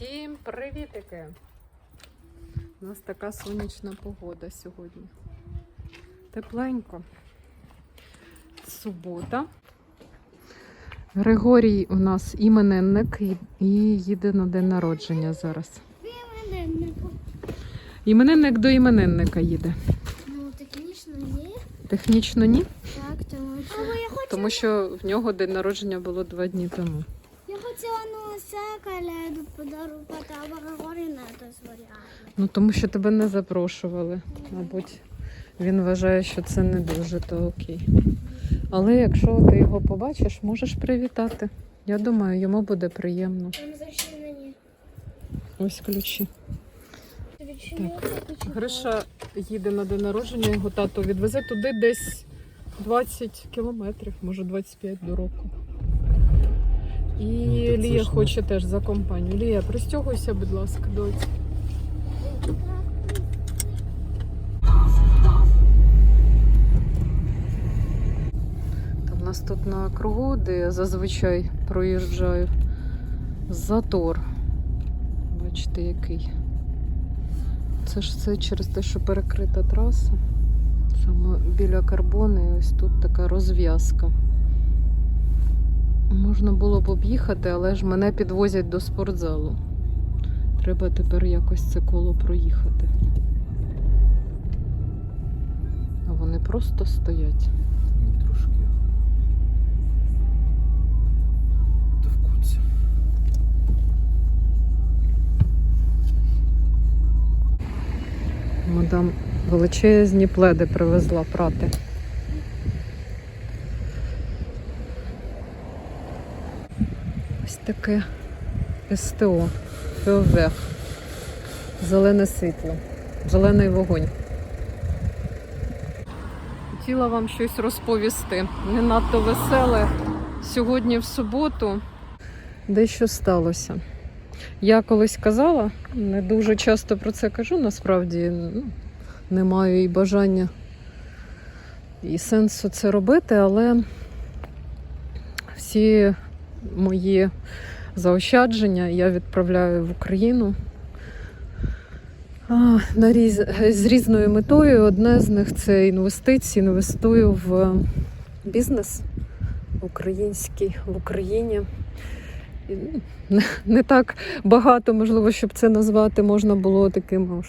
Всім привітики! У нас така сонячна погода сьогодні. Тепленько. Субота. Григорій у нас іменинник і- їде на день народження зараз. Іменинник до іменинника їде. Ну, технічно ні. Технічно ні, Так, тому що... Тому що в нього день народження було два дні тому. Ну коляду подарувати, а Григорій не дозволяє. Ну тому що тебе не запрошували. Мабуть, він вважає, що це не дуже то окей. Але якщо ти його побачиш, можеш привітати. Я думаю, йому буде приємно. Там зачинені. Ось ключі. Ключі. Гриша їде на день народження, його тато відвезе туди десь 20 кілометрів, може 25 до року. І Ну, Лія ж не- хоче теж за компанію. Лія, пристягуйся, будь ласка, доці. У нас тут на кругу, де я зазвичай проїжджаю, затор. Бачите, який. Це ж все через те, що перекрита траса. Саме біля карбони, і ось тут така розв'язка. Можна було б об'їхати, але ж мене підвозять до спортзалу. Треба тепер якось це коло проїхати. А вони просто стоять. Ну, Трошки. Довкуться. Мадам величезні пледи привезла прати. Ось таке СТО. ФОВ. Зелене світло. Зелений вогонь. Хотіла вам щось розповісти. Не надто веселе. Сьогодні в суботу дещо сталося. Я колись казала, не дуже часто про це кажу, насправді ну, не маю і бажання і сенсу це робити, але всі мої заощадження я відправляю в Україну на різ... з різною метою. Одне з них це інвестиції. Інвестую в бізнес український в Україні. Ну, не- так багато, можливо, щоб це назвати можна було таким,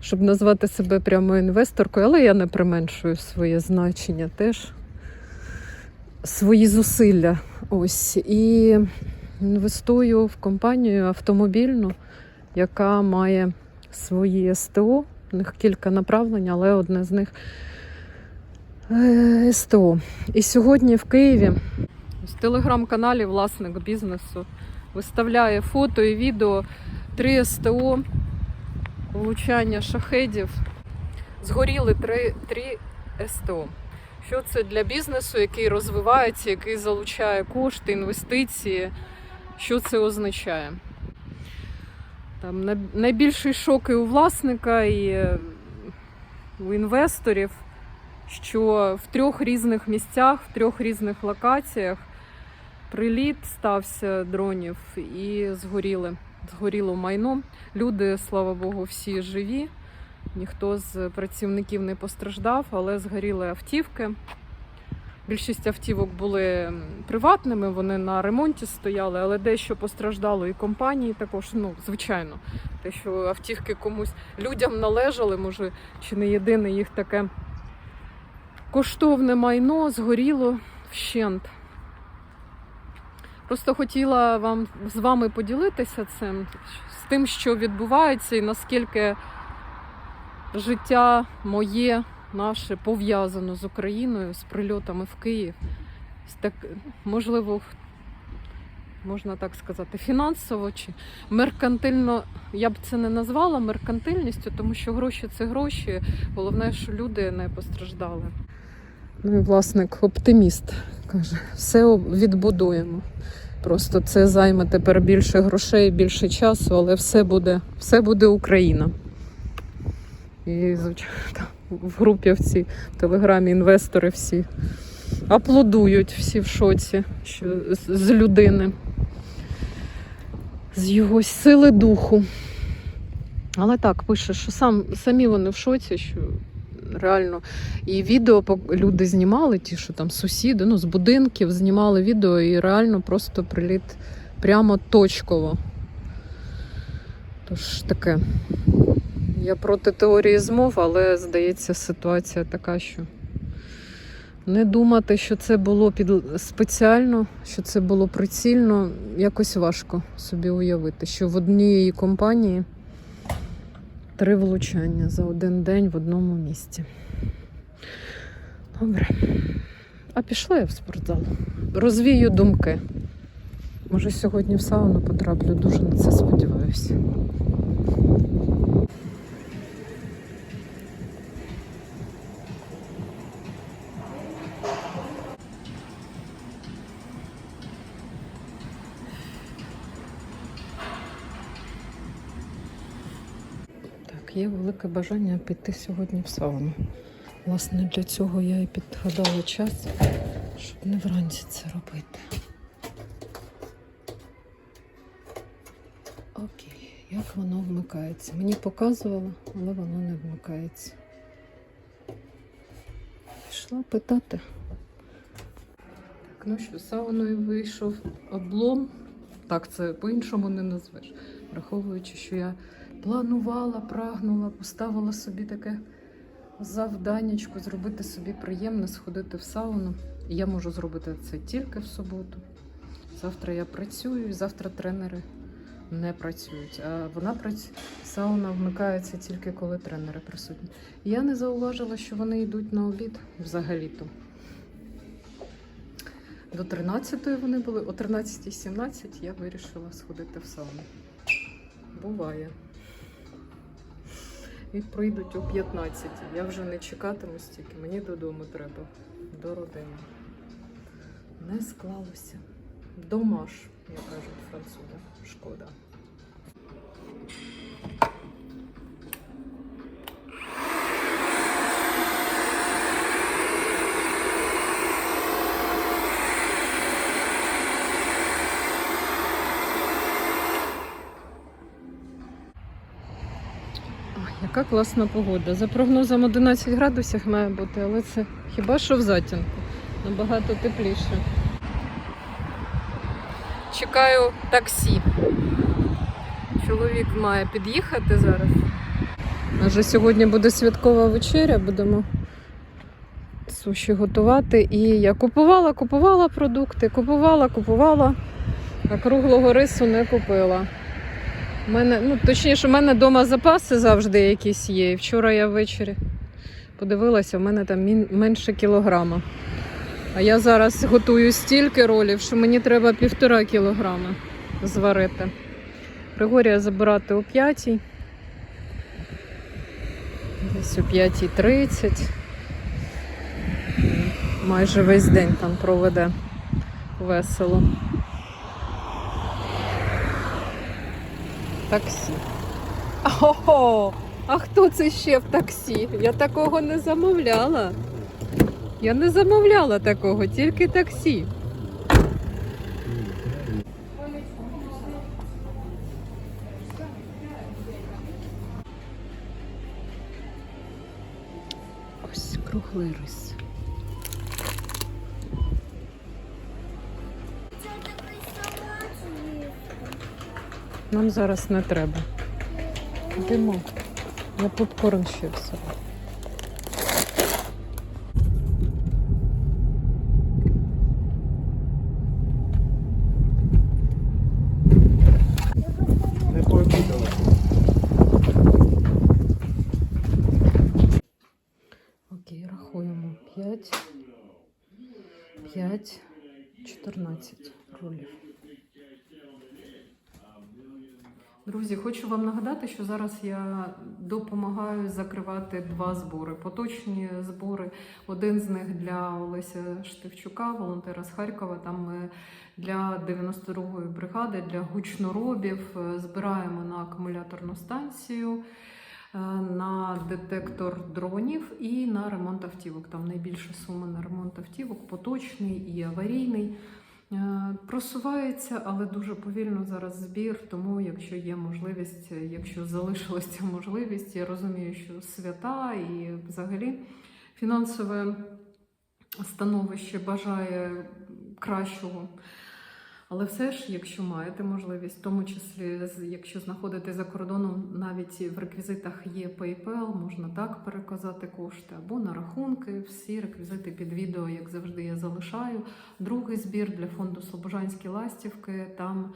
щоб назвати себе прямо інвесторкою, але я не применшую своє значення теж, свої зусилля. Ось. І інвестую в компанію автомобільну, яка має свої СТО. У них кілька направлень, але одне з них е, СТО. І сьогодні в Києві в телеграм-каналі власник бізнесу виставляє фото і відео 3 СТО, влучання шахедів. Згоріли 3, 3 СТО. Що це для бізнесу, який розвивається, який залучає кошти, інвестиції? Що це означає? Там най- найбільший шок і у власника, і е, у інвесторів, що в трьох різних місцях, в трьох різних локаціях приліт стався дронів і згоріли. Згоріло майно. Люди, слава Богу, всі живі. Ніхто з працівників не постраждав, але згоріли автівки. Більшість автівок були приватними, вони на ремонті стояли, але дещо постраждало і компанії також. Ну, звичайно, те, що автівки комусь людям належали, може, чи не єдине їх таке коштовне майно згоріло вщент. Просто хотіла вам з вами поділитися цим, з тим, що відбувається, і наскільки життя моє, наше пов'язано з Україною, з прильотами в Київ. Так, можливо, можна так сказати, фінансово чи меркантильно, я б це не назвала меркантильністю, тому що гроші це гроші. Головне, що люди не постраждали. Ну і власник оптиміст каже, все відбудуємо. Просто це займе тепер більше грошей, більше часу, але все буде, все буде Україна. І звичайно, в групі в цій телеграмі інвестори всі аплодують, всі в шоці що, з людини. з його сили духу. Але так, пише, що сам, самі вони в шоці, що реально. І відео люди знімали, ті, що там сусіди, ну, з будинків знімали відео, і реально просто приліт прямо точково. Тож таке. Я проти теорії змов, але здається, ситуація така, що не думати, що це було під спеціально, що це було прицільно, якось важко собі уявити, що в однієї компанії три влучання за один день в одному місці. Добре. А пішла я в спортзал. Розвію думки. Може, сьогодні в сауну потраплю, дуже на це сподіваюся. Є велике бажання піти сьогодні в сауну. Власне, для цього я і підгадала час, щоб не вранці це робити. Окей, як воно вмикається? Мені показувало, але воно не вмикається. Пішла питати. Так, ну що, сауною вийшов облом. Так, це по-іншому не назвеш. Враховуючи, що я планувала, прагнула, поставила собі таке завданнячко зробити собі приємне, сходити в сауну. Я можу зробити це тільки в суботу. Завтра я працюю, і завтра тренери не працюють. А вона працює, сауна вмикається тільки коли тренери присутні. Я не зауважила, що вони йдуть на обід взагалі-то. До 13-ї вони були, о 13.17 я вирішила сходити в сауну. Буває. І прийдуть о 15. Я вже не чекатиму стільки, мені додому треба, до родини. Не склалося. Домаш, як кажуть французи. Шкода. Яка класна погода. За прогнозом 11 градусів має бути, але це хіба що в затінку. Набагато тепліше. Чекаю таксі. Чоловік має під'їхати зараз. Вже сьогодні буде святкова вечеря, будемо суші готувати. І я купувала, купувала продукти, купувала, купувала, а круглого рису не купила. Мене, ну, точніше, у мене вдома запаси завжди якісь є. Вчора я ввечері подивилася, у мене там менше кілограма. А я зараз готую стільки ролів, що мені треба півтора кілограма зварити. Григорія забирати о 5. Десь о 5.30. Майже весь день там проведе весело. Таксі. Ого! А хто це ще в таксі? Я такого не замовляла. Я не замовляла такого, тільки таксі. Ось круглий рис. Нам зараз не треба. Йдемо. Я попкорн ще все. Окей, рахуємо. 5, 5, 14 ролів. Друзі, хочу вам нагадати, що зараз я допомагаю закривати два збори. Поточні збори. Один з них для Олеся Штивчука, волонтера з Харкова. Там ми для 92-ї бригади, для гучноробів е, збираємо на акумуляторну станцію. е, На детектор дронів і на ремонт автівок. Там найбільша сума на ремонт автівок, поточний і аварійний. Просувається, але дуже повільно зараз збір. Тому, якщо є можливість, якщо залишилась ця можливість, я розумію, що свята і взагалі фінансове становище бажає кращого. Але все ж, якщо маєте можливість, в тому числі якщо знаходитесь за кордоном, навіть в реквізитах є PayPal, можна так переказати кошти або на рахунки. Всі реквізити під відео, як завжди, я залишаю. Другий збір для фонду Слобожанські ластівки. Там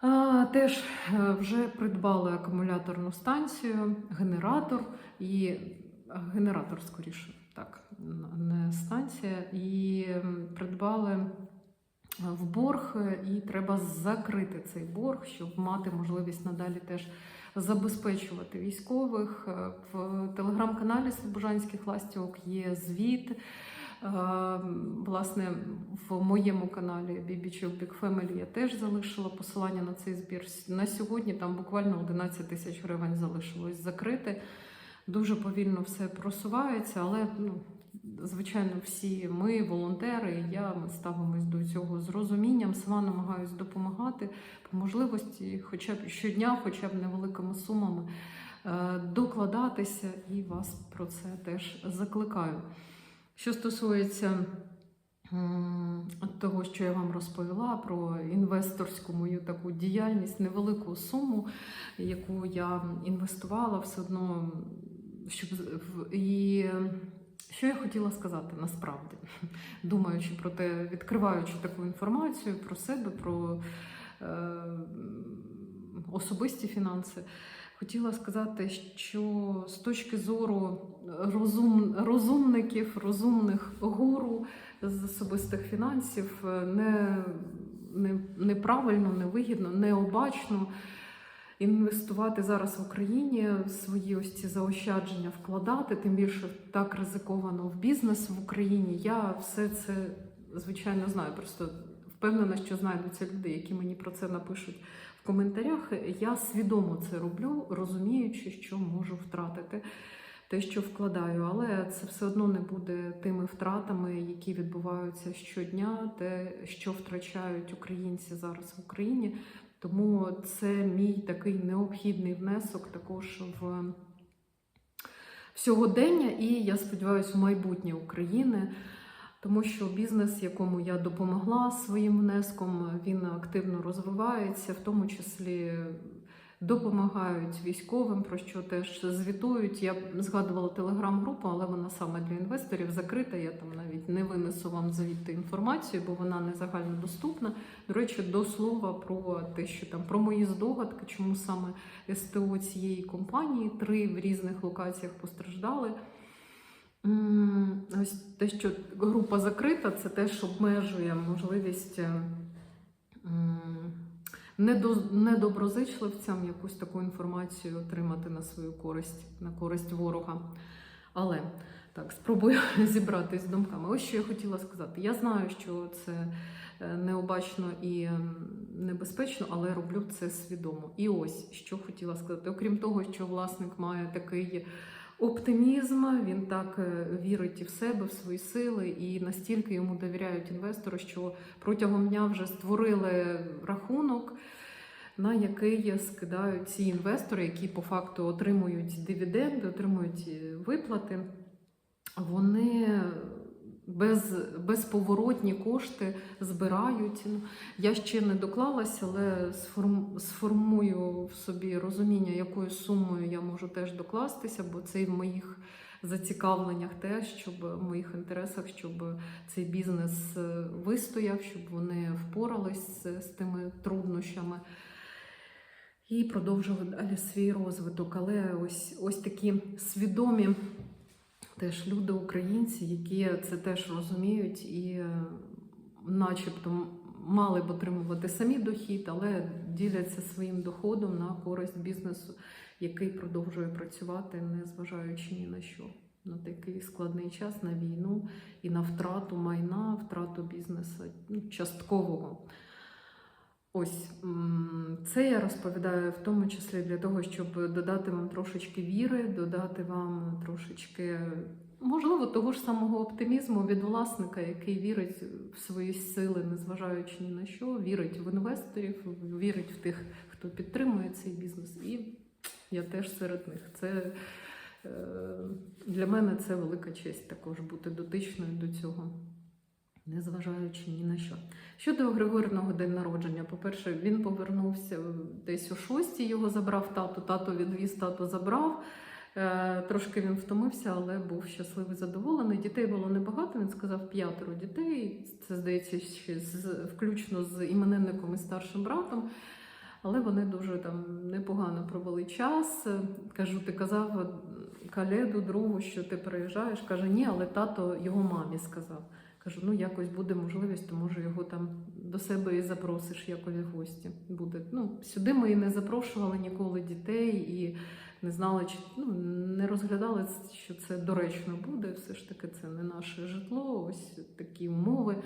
а, теж е, вже придбали акумуляторну станцію, генератор і генератор скоріше, так, не станція, і придбали в борг, е, і треба закрити цей борг, щоб мати можливість надалі теж забезпечувати військових. Е, В телеграм-каналі Слобожанських ластівок є звіт. Е, Власне, в моєму каналі BBQ Big Family я теж залишила посилання на цей збір. На сьогодні там буквально 11 тисяч гривень залишилось закрити. Дуже повільно все просувається, але ну, звичайно, всі ми, волонтери, я, ми ставимось до цього з розумінням. Сама намагаюсь допомагати по можливості, хоча б щодня, хоча б невеликими сумами е, докладатися, і вас про це теж закликаю. Що стосується того, що я вам розповіла про інвесторську мою таку діяльність, невелику суму, яку я інвестувала все одно, щоб і що я хотіла сказати насправді, думаючи про те, відкриваючи таку інформацію про себе, про е, особисті фінанси, хотіла сказати, що з точки зору розум, розумників, розумних гуру з особистих фінансів е, не, не, неправильно, невигідно, необачно інвестувати зараз в Україні свої ось ці заощадження, вкладати, тим більше так ризиковано в бізнес в Україні. Я все це звичайно знаю. Просто впевнена, що знайдуться люди, які мені про це напишуть в коментарях. Я свідомо це роблю, розуміючи, що можу втратити. Те, що вкладаю, але це все одно не буде тими втратами, які відбуваються щодня, те, що втрачають українці зараз в Україні. Тому це мій такий необхідний внесок також в сьогодення, і я сподіваюся, в майбутнє України, тому що бізнес, якому я допомогла своїм внеском, він активно розвивається, в тому числі допомагають військовим, про що теж звітують. Я згадувала телеграм-групу, але вона саме для інвесторів закрита. Я там навіть не винесу вам звідти інформацію, бо вона не загальнодоступна. До речі, до слова про те, що там про мої здогадки, чому саме СТО цієї компанії три в різних локаціях постраждали. Ось те, що група закрита, це теж обмежує можливість недоброзичливцям якусь таку інформацію отримати на свою користь, на користь ворога. Але так, спробую зібратись з думками. Ось що я хотіла сказати. Я знаю, що це е, необачно і небезпечно, але роблю це свідомо. І ось що хотіла сказати. Окрім того, що власник має такий оптимізм, він так е, вірить і в себе, в свої сили, і настільки йому довіряють інвестору, що протягом дня вже створили рахунок. На який скидають ці інвестори, які по факту отримують дивіденди, отримують е, виплати, вони без, безповоротні кошти збирають. Ну, Я ще не доклалася, але сформ, сформую в собі розуміння, якою сумою я можу теж докластися, бо це і в моїх зацікавленнях теж, щоб в моїх інтересах, щоб цей бізнес е, вистояв, щоб вони впорались з, з тими труднощами. І продовжили далі свій розвиток. Але ось, ось такі свідомі теж люди, українці, які це теж розуміють і е, начебто мали б отримувати самі дохід, але діляться своїм доходом на користь бізнесу, який продовжує працювати, незважаючи ні на що. На такий складний час на війну і на втрату майна, втрату бізнесу ну, часткового. Ось це я розповідаю в тому числі для того, щоб додати вам трошечки віри, додати вам трошечки можливо, того ж самого оптимізму від власника, який вірить в свої сили, незважаючи ні на що, вірить в інвесторів, вірить в тих, хто підтримує цей бізнес. І я теж серед них. Це е, для мене це велика честь також бути дотичною до цього, незважаючи ні на що. Щодо Григорівного день народження, по-перше, він повернувся десь о шостій, його забрав тато, тато відвіз, тато забрав. Е, Трошки він втомився, але був щасливий, задоволений. Дітей було небагато. Він сказав п'ятеро дітей. Це здається, включно з іменинником і старшим братом. Але вони дуже там непогано провели час. Кажу, ти казав каледу, другу, що ти приїжджаєш. Каже, ні, але тато його мамі сказав. Кажу, ну якось буде можливість, то може його там до себе і запросиш якось в гості. Буде. Ну, сюди ми і не запрошували ніколи дітей і не знали, чи ну, не розглядали, що це доречно буде. Все ж таки, це не наше житло, ось такі умови.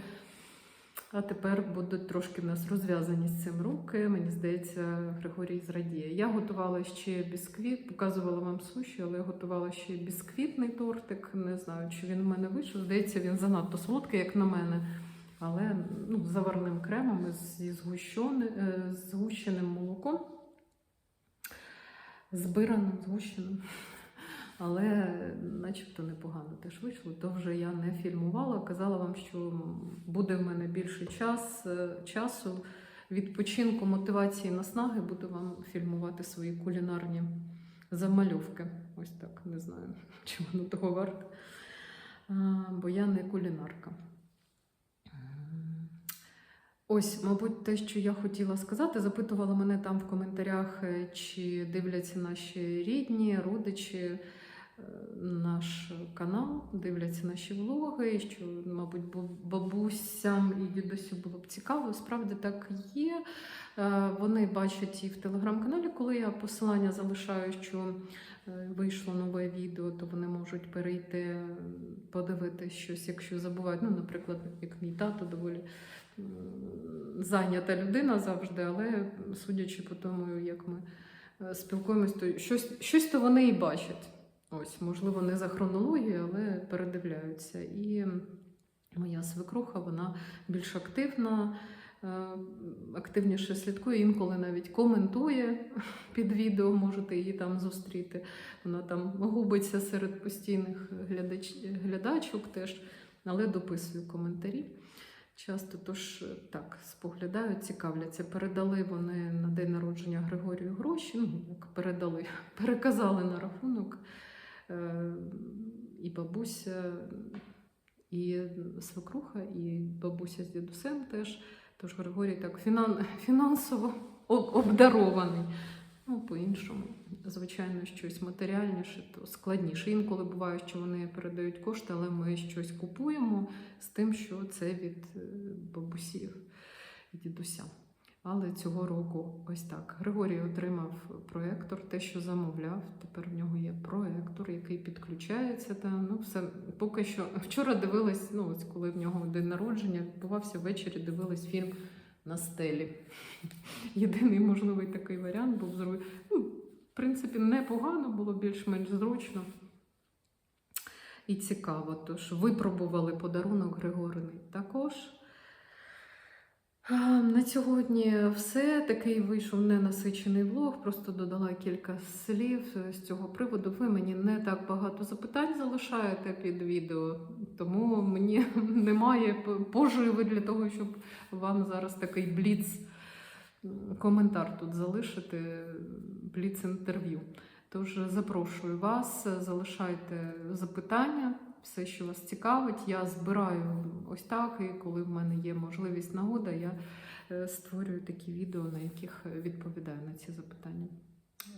А тепер будуть трошки в нас розв'язані з цим руки. Мені здається, Григорій зрадіє. Я готувала ще бісквіт, показувала вам суші, але я готувала ще бісквітний тортик. Не знаю, чи він в мене вийшов. Здається, він занадто солодкий, як на мене. Але ну, з заварним кремом зі е, згущеним молоком. Збираним, згущеним. Але начебто непогано теж вийшло. То вже я не фільмувала. Казала вам, що буде в мене більше час, е, часу, відпочинку, мотивації, наснаги. Буду вам фільмувати свої кулінарні замальовки. Ось так, не знаю, чи воно того варте. Бо я не кулінарка. Ось, мабуть, те, що я хотіла сказати, запитувала мене там в коментарях, е, чи дивляться наші рідні, родичі наш канал, дивляться наші влоги, що, мабуть, бу- бабусям і дідусю було б цікаво. Справді так є. Е, Вони бачать і в телеграм-каналі, коли я посилання залишаю, що е, вийшло нове відео, то вони можуть перейти, е, подивитися щось, якщо забувають. Ну, наприклад, як мій тато доволі зайнята людина завжди, але судячи по тому, як ми спілкуємось, то щось, щось то вони і бачать. Ось, можливо, не за хронологією, але передивляються. І моя свекруха, вона більш активна, е, активніше слідкує, інколи навіть коментує під відео, можете її там зустріти. Вона там губиться серед постійних глядач, глядачок теж, але дописує коментарі. Часто тож так споглядають, цікавляться. Передали вони на день народження Григорію гроші. Ну, як передали, переказали на рахунок. І бабуся, і свекруха, і бабуся з дідусем теж. Тож Григорій так фінан, фінансово обдарований. Ну, по-іншому, звичайно, щось матеріальніше, то складніше. Інколи буває, що вони передають кошти, але ми щось купуємо з тим, що це від е, бабусів і дідуся. Але цього року ось так. Григорій отримав проектор, те, що замовляв. Тепер в нього є проектор, який підключається. Та ну все поки що вчора дивилась. Ну ось коли в нього день народження відбувався ввечері. Дивилась фільм на стелі. Єдиний можливий такий варіант був зробити. Ну, в принципі, непогано було більш-менш зручно. І цікаво, тож випробували подарунок Григориний також. На сьогодні все. Такий вийшов ненасичений влог. Просто додала кілька слів з цього приводу. Ви мені не так багато запитань залишаєте під відео, тому мені немає поживи для того, щоб вам зараз такий бліц коментар тут залишити, бліц інтерв'ю. Тож запрошую вас, залишайте запитання, все, що вас цікавить. Я збираю ось так, і коли в мене є можливість нагода, я е, створюю такі відео, на яких відповідаю на ці запитання.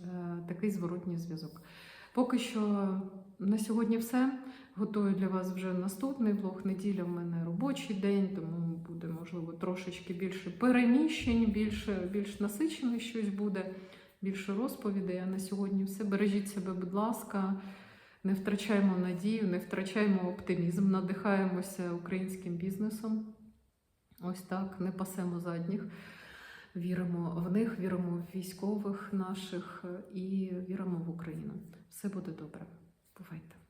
Е, Такий зворотній зв'язок. Поки що на сьогодні все. Готую для вас вже наступний влог. Неділя в мене робочий день, тому буде, можливо, трошечки більше переміщень, більше, більш насичене щось буде, більше розповідей. А на сьогодні все. Бережіть себе, будь ласка. Не втрачаємо надію, не втрачаємо оптимізм, надихаємося українським бізнесом. Ось так, не пасемо задніх. Віримо в них, віримо в військових наших і віримо в Україну. Все буде добре. Бувайте!